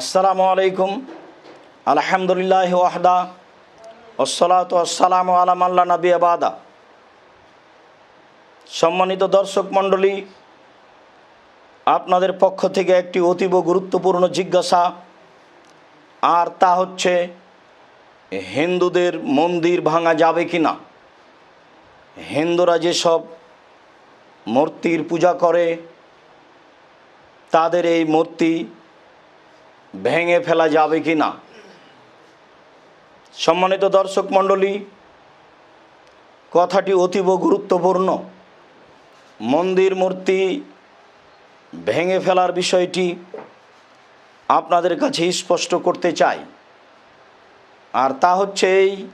আসসালামু আলাইকুম আলহামদুলিল্লাহ ওয়াহদা ওসলাত আসসালাম আলাম আল্লাহ নবী আবাদা সম্মানিত দর্শক মণ্ডলী, আপনাদের পক্ষ থেকে একটি অতীব গুরুত্বপূর্ণ জিজ্ঞাসা, আর তা হচ্ছে, হিন্দুদের মন্দির ভাঙা যাবে কি না হিন্দুরা যেসব মূর্তির পূজা করে, তাদের এই মূর্তি ভেঙে ফেলা যাবে কি না? সম্মানিত দর্শক মণ্ডলী, কথাটি অতীব গুরুত্বপূর্ণ। মন্দির মূর্তি ভেঙে ফেলার বিষয়টি আপনাদের কাছে স্পষ্ট করতে চাই। আর তা হচ্ছে এই,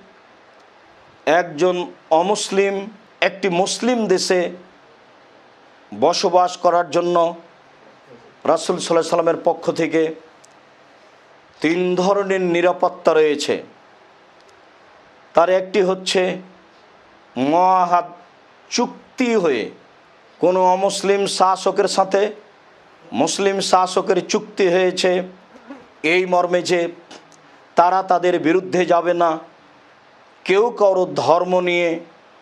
একজন অমুসলিম, একটি মুসলিম দেশে বসবাস করার জন্য রাসুল সাল্লাহ সাল্লামের পক্ষ থেকে তিন ধরনের নিরাপত্তা রয়েছে। তার একটি হচ্ছে মহাহাত চুক্তি হয়ে কোনো অমুসলিম শাসকের সাথে মুসলিম শাসকের চুক্তি হয়েছে। এই মর্মে যে তারা তাদের বিরুদ্ধে যাবে না। কেউ কারও ধর্ম নিয়ে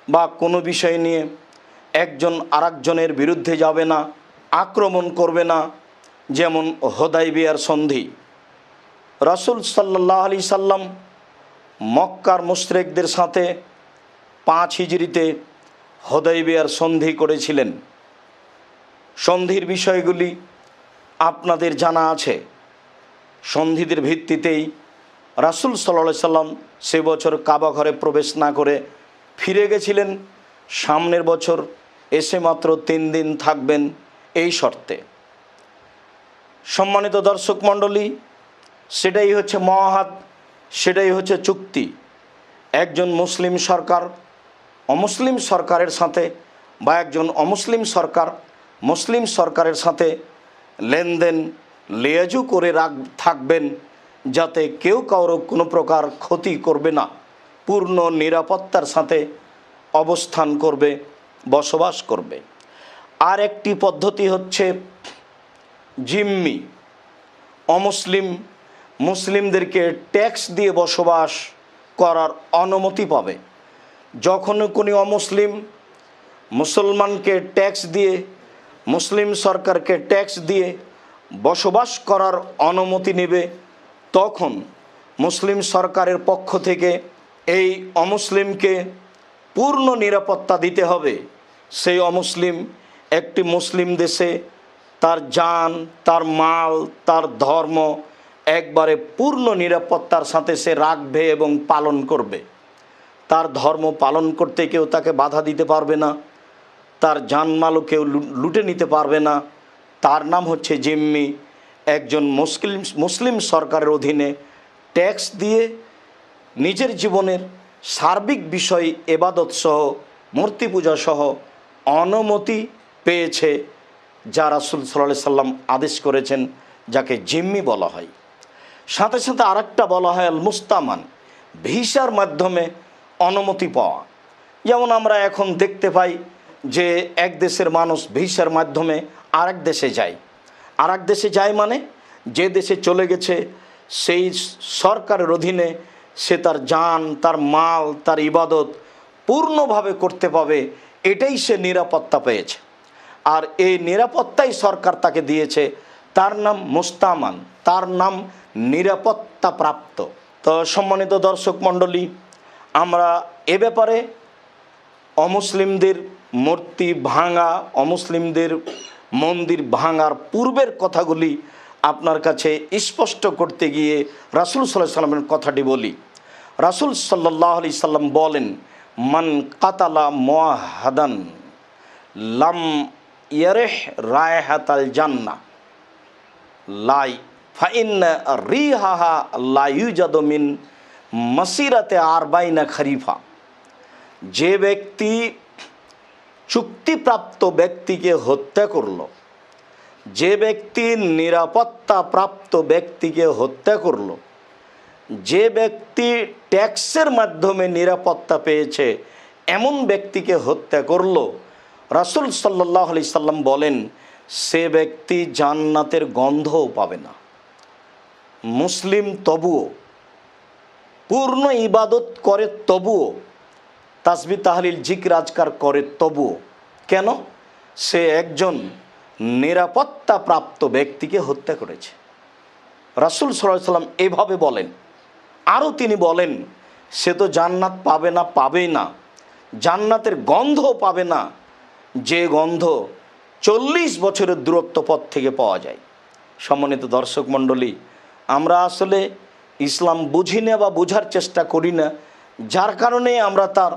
বা কোনো বিষয় নিয়ে একজন আরেকজনের বিরুদ্ধে যাবে না, আক্রমণ করবে না, যেমন হোদাইবিয়ার সন্ধি। রসুল সাল্লাহ আলি সাল্লাম মক্কার মুশরেকদের সাথে পাঁচ হিজড়িতে হদৈবিয়ার সন্ধি করেছিলেন। সন্ধির বিষয়গুলি আপনাদের জানা আছে। সন্ধিদের ভিত্তিতেই রাসুল সাল্লা সাল্লাম সে বছর কাবা ঘরে প্রবেশ না করে ফিরে গেছিলেন। সামনের বছর এসে মাত্র তিন দিন থাকবেন এই শর্তে। সম্মানিত দর্শক মণ্ডলী সেটাই হচ্ছে মহাহাত, সেটাই হচ্ছে চুক্তি। একজন মুসলিম সরকার অমুসলিম সরকারের সাথে বা একজন অমুসলিম সরকার মুসলিম সরকারের সাথে লেনদেন লেয়াজু করে রাখ, থাকবেন যাতে কেউ কারও কোনো প্রকার ক্ষতি করবে না। পূর্ণ নিরাপত্তার সাথে অবস্থান করবে, বসবাস করবে। আর একটি পদ্ধতি হচ্ছে জিম্মি, অমুসলিম মুসলিমদেরকে ট্যাক্স দিয়ে বসবাস করার অনুমতি পাবে। যখন কোনো অমুসলিম মুসলমানকে ট্যাক্স দিয়ে, মুসলিম সরকারকে ট্যাক্স দিয়ে বসবাস করার অনুমতি নেবে, তখন মুসলিম সরকারের পক্ষ থেকে এই অমুসলিমকে পূর্ণ নিরাপত্তা দিতে হবে। সেই অমুসলিম একটি মুসলিম দেশে তার যান তার মাল, তার ধর্ম একবারে পূর্ণ নিরাপত্তার সাথে সে রাখবে এবং পালন করবে। তার ধর্ম পালন করতে কেউ তাকে বাধা দিতে পারবে না, তার জানমালও কেউ লুটে নিতে পারবে না। তার নাম হচ্ছে জিম্মি। একজন মুসলিম মুসলিম সরকারের অধীনে ট্যাক্স দিয়ে নিজের জীবনের সার্বিক বিষয় এবাদত সহ, মূর্তি পূজা সহ অনুমতি পেয়েছে, যা রাসুল সাল্লাহ সাল্লাম আদেশ করেছেন, যাকে জিম্মি বলা হয়। সাথে সাথে আরেকটা বলা হয় আল মুস্তামান ভিসার মাধ্যমে অনুমতি পাওয়া। যেমন আমরা এখন দেখতে পাই যে এক দেশের মানুষ ভিসার মাধ্যমে আরেক দেশে যায়। আরেক দেশে যায় মানে যে দেশে চলে গেছে, সেই সরকারের অধীনে সে তার যান, তার মাল, তার ইবাদত পূর্ণভাবে করতে পাবে, এটাই সে নিরাপত্তা পেয়েছে। আর এই নিরাপত্তাই সরকার তাকে দিয়েছে তার নাম মুস্তামান, তার নাম নিরাপত্তা প্রাপ্ত। তো সম্মানিত দর্শক মণ্ডলী, আমরা এ ব্যাপারে অমুসলিমদের মূর্তি ভাঙা, অমুসলিমদের মন্দির ভাঙার পূর্বের কথাগুলি আপনার কাছে স্পষ্ট করতে গিয়ে রাসুল সাল্লাহ সাল্লামের কথাটি বলি। রাসুল সাল্লাহ আলি সাল্লাম বলেন, মান কাতালা মোয়াহাদান লাম ইয়ারেহ রায়হাতাল জান্না লাই ফাইন রিহাহা লাইজাদমিন মাসিরাতে আরবাইনা খরিফা। যে ব্যক্তি চুক্তিপ্রাপ্ত ব্যক্তিকে হত্যা করল, যে ব্যক্তি নিরাপত্তা প্রাপ্ত ব্যক্তিকে হত্যা করল, যে ব্যক্তি ট্যাক্সের মাধ্যমে নিরাপত্তা পেয়েছে, এমন ব্যক্তিকে হত্যা করল, রাসুল সাল্লাহ আলি সাল্লাম বলেন সে ব্যক্তি জান্নাতের গন্ধও পাবে না। মুসলিম তবুও, পূর্ণ ইবাদত করে তবুও, তাসবি তাহলিল জিকির আজকার করে তবুও। কেন? সে একজন নিরাপত্তা প্রাপ্ত ব্যক্তিকে হত্যা করেছে। রাসুল সাল্লাম এভাবে বলেন। আরও তিনি বলেন, সে তো জান্নাত পাবে না, পাবেই না। জান্নাতের গন্ধও পাবে না। যে গন্ধ চল্লিশ বছরের দূরত্ব পথ থেকে পাওয়া যায়। সম্মানিত দর্শক মণ্ডলী, আমরা আসলে ইসলাম বুঝি না বা বোঝার চেষ্টা করি না, যার কারণে আমরা তার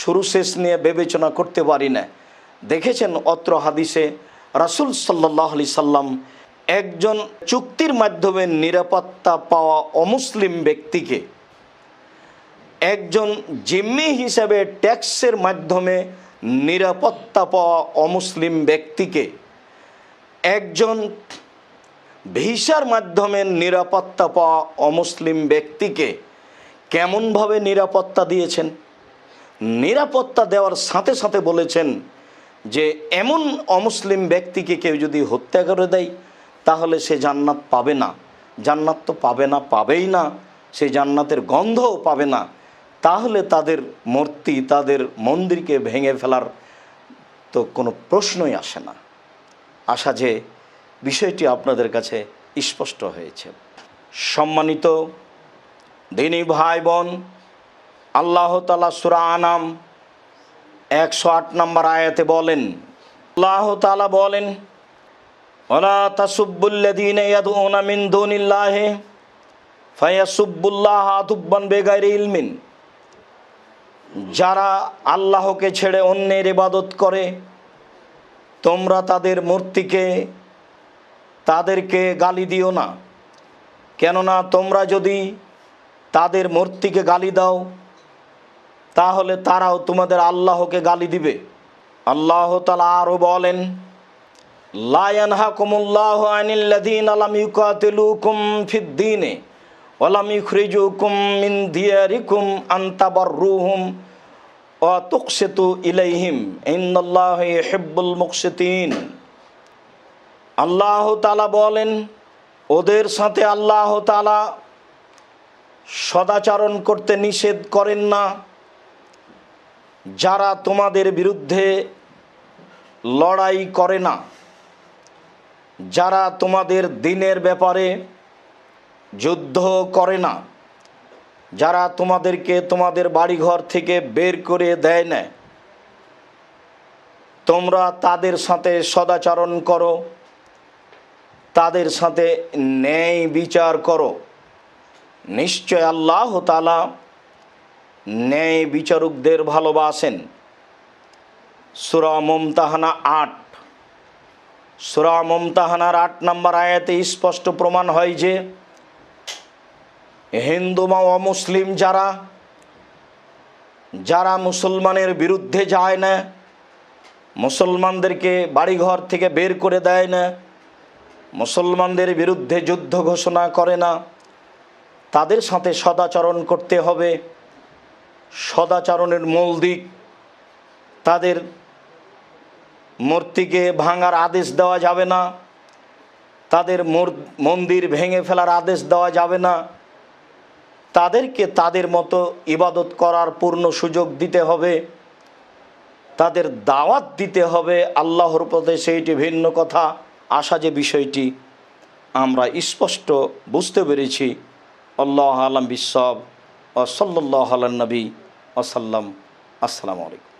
শুরু শেষ নিয়ে বিবেচনা করতে পারি না। দেখেছেন অত্র হাদিসে রাসুল সাল্লাহ আলি সাল্লাম একজন চুক্তির মাধ্যমে নিরাপত্তা পাওয়া অমুসলিম ব্যক্তিকে একজন জিম্মি হিসাবে ট্যাক্সের মাধ্যমে নিরাপত্তা পাওয়া অমুসলিম ব্যক্তিকে একজন ভিসার মাধ্যমে নিরাপত্তা পাওয়া অমুসলিম ব্যক্তিকে কেমনভাবে নিরাপত্তা দিয়েছেন? নিরাপত্তা দেওয়ার সাথে সাথে বলেছেন যে, এমন অমুসলিম ব্যক্তিকে কেউ যদি হত্যা করে দেয়, তাহলে সে জান্নাত পাবে না। জান্নাত তো পাবে না, পাবেই না। সে জান্নাতের গন্ধও পাবে না। তাহলে তাদের মূর্তি, তাদের মন্দিরকে ভেঙে ফেলার তো কোনো প্রশ্নই আসে না। আশা যে বিষয়টি আপনাদের কাছে স্পষ্ট হয়েছে। সম্মানিত দিনী ভাই বোন আল্লাহ তালা সুরা আনাম একশো আট নম্বর আয়াতে বলেন, আল্লাহ তালা বলেন ওলা তাসুবুল্লাদিন ফায়াসুবুল্লাহ আতুব্বান বেগাইরে ইলমিন। যারা আল্লাহকে ছেড়ে অন্যের ইবাদত করে, তোমরা তাদের মূর্তিকে, তাদেরকে গালি দিও না। কেননা তোমরা যদি তাদের মূর্তিকে গালি দাও, তাহলে তারাও তোমাদের আল্লাহকে গালি দিবে। আল্লাহ তালা আরও বলেন লায়ানহাকুমুল্লাহ আনিল্লাদিন আলাম ইউকাতিলুকুম ফিদ্দিনে ওলাম ইখরিজুকুম মিন দিয়ারিকুম আন্তাবাররুহুম ও ইলাইহিম হিব্বুল আল্লাহ তালা বলেন, ওদের সাথে আল্লাহ তালা সদাচরণ করতে নিষেধ করেন না। যারা তোমাদের বিরুদ্ধে লড়াই করে না, যারা তোমাদের দিনের ব্যাপারে যুদ্ধ করে না যারা তোমাদেরকে তোমাদের বাড়িঘর থেকে বের করে দেয় না, তোমরা তাদের সাথে সদাচরণ করো, তাদের সাথে ন্যায় বিচার করো। নিশ্চয় আল্লাহ তালা ন্যায় বিচারকদের ভালোবাসেন। সুরা মমতাহানা আট। সুরা মমতাহানার আট নম্বর আয়াতে স্পষ্ট প্রমাণ হয় যে হিন্দু বা অমুসলিম যারা যারা মুসলমানের বিরুদ্ধে যায় না, মুসলমানদেরকে বাড়িঘর থেকে বের করে দেয় না, মুসলমানদের বিরুদ্ধে যুদ্ধ ঘোষণা করে না, তাদের সাথে সদাচরণ করতে হবে। সদাচরণের মূল দিক, তাদের মূর্তিকে ভাঙার আদেশ দেওয়া যাবে না, তাদের মন্দির ভেঙে ফেলার আদেশ দেওয়া যাবে না। তাদেরকে তাদের মতো ইবাদত করার পূর্ণ সুযোগ দিতে হবে। তাদের দাওয়াত দিতে হবে। আল্লাহর পথে সেইটি ভিন্ন কথা। আসা যে বিষয়টি আমরা স্পষ্ট বুঝতে পেরেছি। আল্লাহ আলম বিশ্বব ও সাল্লাহ আলনবী ওসাল্লাম আসসালামু আলাইকুম।